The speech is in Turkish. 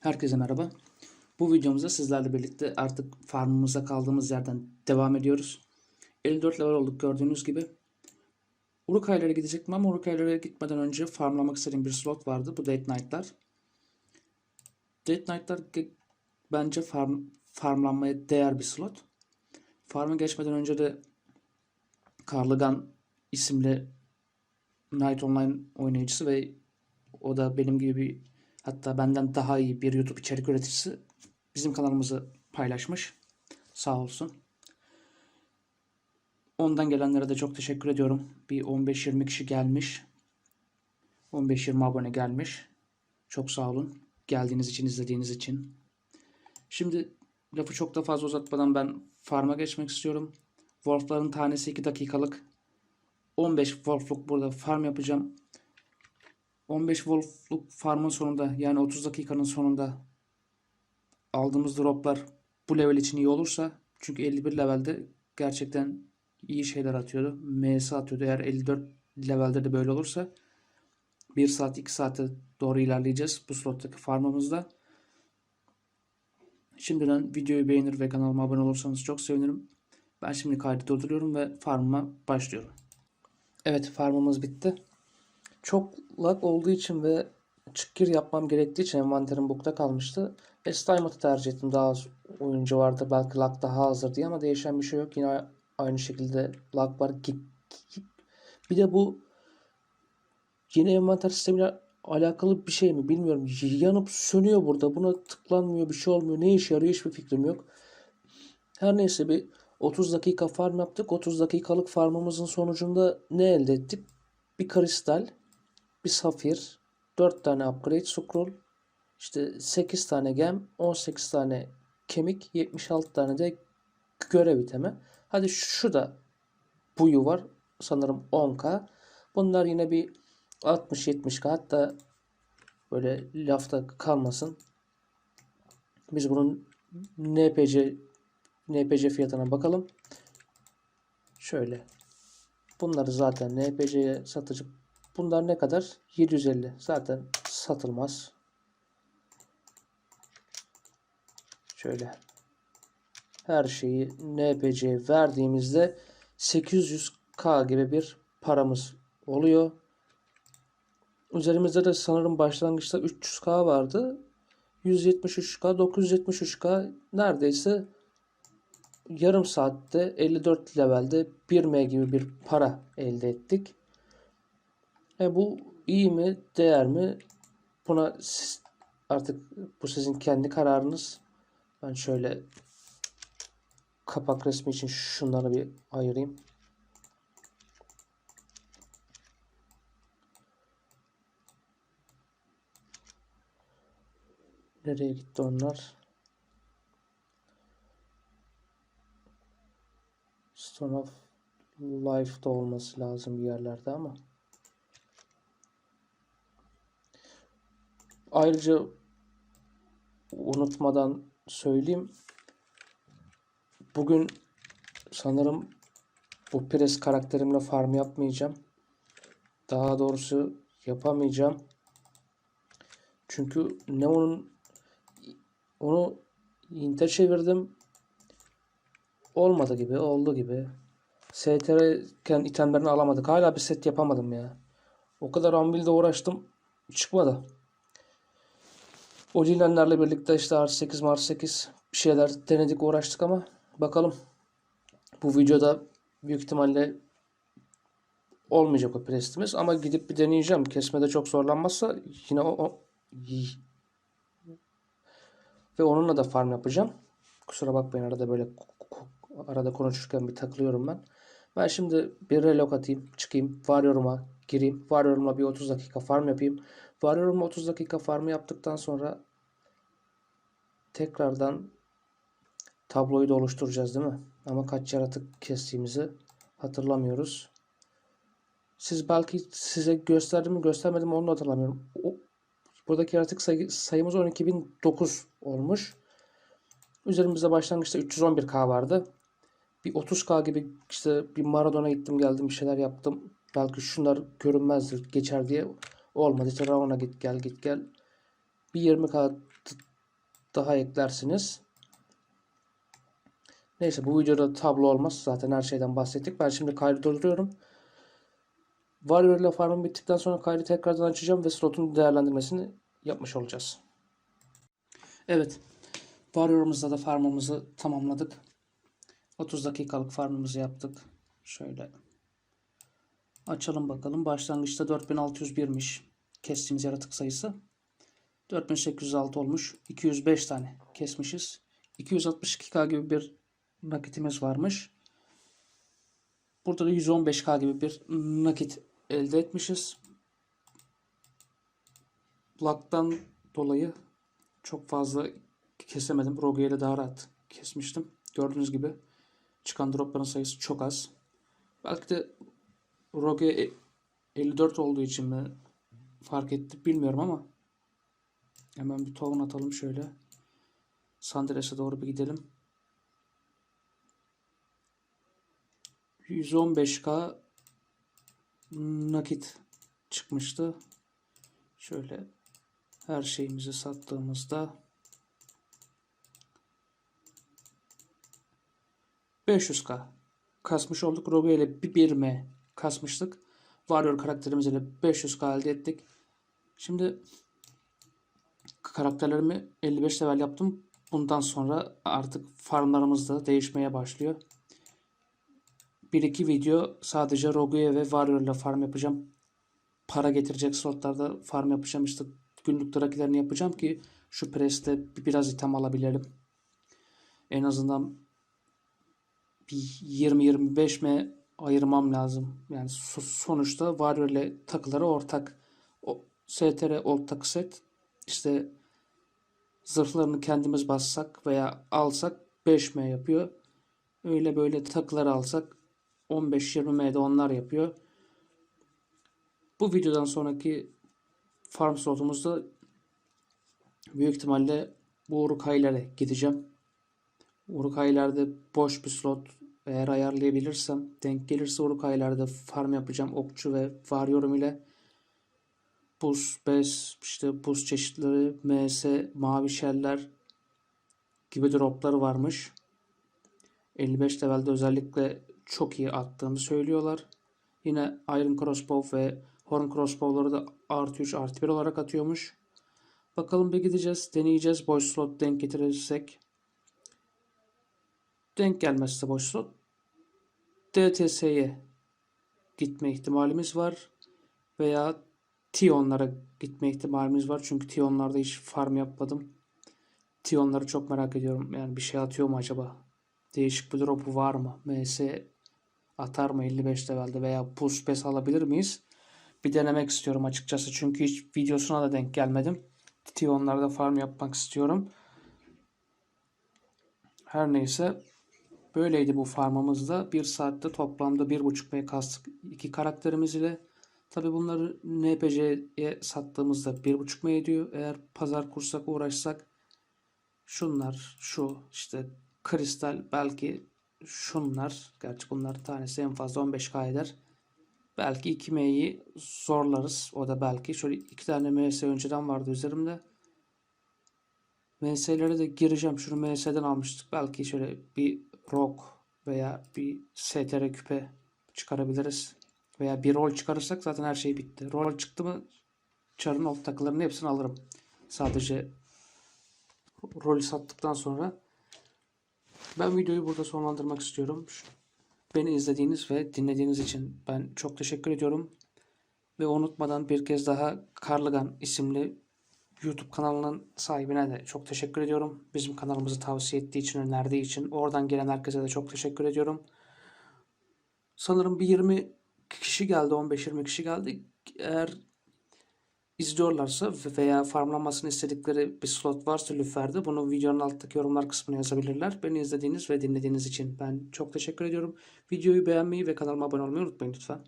Herkese merhaba. Bu videomuzda sizlerle birlikte artık farmımıza kaldığımız yerden devam ediyoruz. 54 level olduk gördüğünüz gibi. Urukaylara gidecektim ama Urukaylara gitmeden önce farmlamak istediğim bir slot vardı. Bu Date Night'lar. Date Night'lar ge- bence farm, farmlanmaya değer bir slot. Farm'a geçmeden önce de Karlıgan isimli Night Online oynayıcısı ve o da benim gibi bir hatta benden daha iyi bir YouTube içerik üreticisi bizim kanalımızı paylaşmış. Sağ olsun. Ondan gelenlere de çok teşekkür ediyorum. Bir 15-20 kişi gelmiş. 15-20 abone gelmiş. Çok sağ olun. Geldiğiniz için, izlediğiniz için. Şimdi lafı çok da fazla uzatmadan ben farm'a geçmek istiyorum. Wolf'ların tanesi 2 dakikalık. 15 Wolf'luk burada farm yapacağım. 15 Wolf'luk farmın sonunda yani 30 dakikanın sonunda aldığımız droplar bu level için iyi olursa çünkü 51 levelde gerçekten iyi şeyler atıyordu. MS atıyordu. Eğer 54 levelde de böyle olursa 1 saat 2 saate doğru ilerleyeceğiz bu slottaki farmımızda. Şimdiden videoyu beğenir ve kanalıma abone olursanız çok sevinirim. Ben şimdi kaydı durduruyorum ve farmıma başlıyorum. Evet farmımız bitti. Çok lag olduğu için ve çık gir yapmam gerektiği için envanterim bukta kalmıştı. S-Time'ı tercih ettim. Daha az oyuncu vardı. Belki lag daha azdır diye ama değişen bir şey yok. Yine aynı şekilde lag var. Bir de bu yeni envanter sistemiyle alakalı bir şey mi bilmiyorum. Yanıp sönüyor burada. Buna tıklanmıyor bir şey olmuyor. Ne işe yarıyor hiçbir fikrim yok. Her neyse bir 30 dakika farm yaptık. 30 dakikalık farmımızın sonucunda ne elde ettik? Bir kristal, bir safir, 4 tane upgrade scroll, işte 8 tane gem, 18 tane kemik, 76 tane de görev itemi. Hadi şu da buyu var. Sanırım 10k. Bunlar yine bir 60-70k hatta böyle lafta kalmasın. Biz bunun NPC NPC fiyatına bakalım. Şöyle. Bunları zaten NPC'ye satıcı. Bunlar ne kadar? 750. Zaten satılmaz. Şöyle. Her şeyi NPC'ye verdiğimizde 800k gibi bir paramız oluyor. Üzerimizde de sanırım başlangıçta 300k vardı. 173k, 973k neredeyse yarım saatte 54 levelde 1M gibi bir para elde ettik. E bu iyi mi, değer mi? Buna siz, artık bu sizin kendi kararınız. Ben şöyle kapak resmi için şunları bir ayırayım. Nereye gitti onlar? Stone of Life'da olması lazım bir yerlerde ama. Ayrıca unutmadan söyleyeyim. Bugün sanırım bu pres karakterimle farm yapmayacağım. Daha doğrusu yapamayacağım. Çünkü ne onun onu inte çevirdim. Olmadı gibi, oldu gibi. STR iken itemlerini alamadık. Hala bir set yapamadım ya. O kadar Anvil'de uğraştım. Çıkmadı. O Dilenlerle birlikte işte artı 8 Mart 8 bir şeyler denedik uğraştık ama bakalım. Bu videoda büyük ihtimalle olmayacak o prestimiz ama gidip bir deneyeceğim. Kesmede çok zorlanmazsa yine o, o ve onunla da farm yapacağım. Kusura bakmayın arada böyle arada konuşurken bir takılıyorum ben. Ben şimdi bir relok atayım, çıkayım, Warrior'uma gireyim. Warrior'umla bir 30 dakika farm yapayım. Warrior'umla 30 dakika farm yaptıktan sonra tekrardan tabloyu da oluşturacağız değil mi? Ama kaç yaratık kestiğimizi hatırlamıyoruz. Siz belki size gösterdim mi göstermedim onu da hatırlamıyorum. O, buradaki yaratık sayı, sayımız 12.009 olmuş. Üzerimizde başlangıçta 311k vardı. Bir 30k gibi işte bir Maradona gittim geldim bir şeyler yaptım. Belki şunlar görünmezdir geçer diye olmadı. İşte Raon'a git gel git gel. Bir 20k daha eklersiniz. Neyse bu videoda tablo olmaz. Zaten her şeyden bahsettik. Ben şimdi kaydı durduruyorum. Warrior ile farmım bittikten sonra kaydı tekrardan açacağım ve slotun değerlendirmesini yapmış olacağız. Evet. Warrior'ımızda da farmımızı tamamladık. 30 dakikalık farmımızı yaptık. Şöyle açalım bakalım. Başlangıçta 4601'miş kestiğimiz yaratık sayısı. 4806 olmuş. 205 tane kesmişiz. 262k gibi bir nakitimiz varmış. Burada da 115k gibi bir nakit elde etmişiz. Luck'tan dolayı çok fazla kesemedim. Rogue ile daha rahat kesmiştim. Gördüğünüz gibi çıkan dropların sayısı çok az. Belki de Rogue 54 olduğu için mi fark etti bilmiyorum ama hemen bir tohum atalım şöyle. Sandres'e doğru bir gidelim. 115k nakit çıkmıştı. Şöyle her şeyimizi sattığımızda 500k kasmış olduk. Rogue ile bir 1M kasmıştık. Warrior karakterimizle 500k elde ettik. Şimdi karakterlerimi 55 level yaptım. Bundan sonra artık farmlarımız da değişmeye başlıyor. Bir iki video sadece Rogue'ye ve Warrior ile farm yapacağım. Para getirecek slotlarda farm yapacağım. İşte günlük drakilerini yapacağım ki şu preste biraz item alabilelim. En azından bir 20-25 mi ayırmam lazım. Yani sonuçta Warrior ile takıları ortak. O STR ortak set işte zırhlarını kendimiz bassak veya alsak 5M yapıyor. Öyle böyle takıları alsak 15-20M'de onlar yapıyor. Bu videodan sonraki farm slotumuzda büyük ihtimalle bu Urukay'lara gideceğim. Urukay'larda boş bir slot eğer ayarlayabilirsem denk gelirse Urukay'larda farm yapacağım. Okçu ve Warrior'um ile buz, bez, işte buz çeşitleri, MS, mavi şeller gibi dropları varmış. 55 levelde özellikle çok iyi attığını söylüyorlar. Yine Iron Crossbow ve Horn Crossbow'ları da artı 3 artı 1 olarak atıyormuş. Bakalım bir gideceğiz. Deneyeceğiz. Boş slot denk getirirsek. Denk gelmezse boş slot. DTS'ye gitme ihtimalimiz var. Veya Tion'lara gitme ihtimalimiz var. Çünkü Tion'larda hiç farm yapmadım. Tion'ları çok merak ediyorum. Yani bir şey atıyor mu acaba? Değişik bir drop'u var mı? MS atar mı 55 levelde veya push pes alabilir miyiz? Bir denemek istiyorum açıkçası. Çünkü hiç videosuna da denk gelmedim. Tion'larda farm yapmak istiyorum. Her neyse böyleydi bu farmımızda. Bir saatte toplamda 1.5 M kastık iki karakterimiz ile. Tabi bunları NPC'ye sattığımızda 1.5 M ediyor. Eğer pazar kursak uğraşsak şunlar şu işte kristal belki şunlar gerçi bunlar tanesi en fazla 15k eder. Belki 2 M'yi zorlarız. O da belki. Şöyle iki tane MS önceden vardı üzerimde. MS'lere de gireceğim. Şunu MS'den almıştık. Belki şöyle bir rock veya bir STR küpe çıkarabiliriz. Veya bir rol çıkarırsak zaten her şey bitti. Rol çıktı mı çarın alt takılarının hepsini alırım. Sadece rolü sattıktan sonra ben videoyu burada sonlandırmak istiyorum. Beni izlediğiniz ve dinlediğiniz için ben çok teşekkür ediyorum. Ve unutmadan bir kez daha Karlıgan isimli YouTube kanalının sahibine de çok teşekkür ediyorum. Bizim kanalımızı tavsiye ettiği için, önerdiği için. Oradan gelen herkese de çok teşekkür ediyorum. Sanırım bir 20 kişi geldi, 15-20 kişi geldi. Eğer izliyorlarsa veya farmlanmasını istedikleri bir slot varsa Lüfer'de bunu videonun alttaki yorumlar kısmına yazabilirler. Beni izlediğiniz ve dinlediğiniz için ben çok teşekkür ediyorum. Videoyu beğenmeyi ve kanalıma abone olmayı unutmayın lütfen.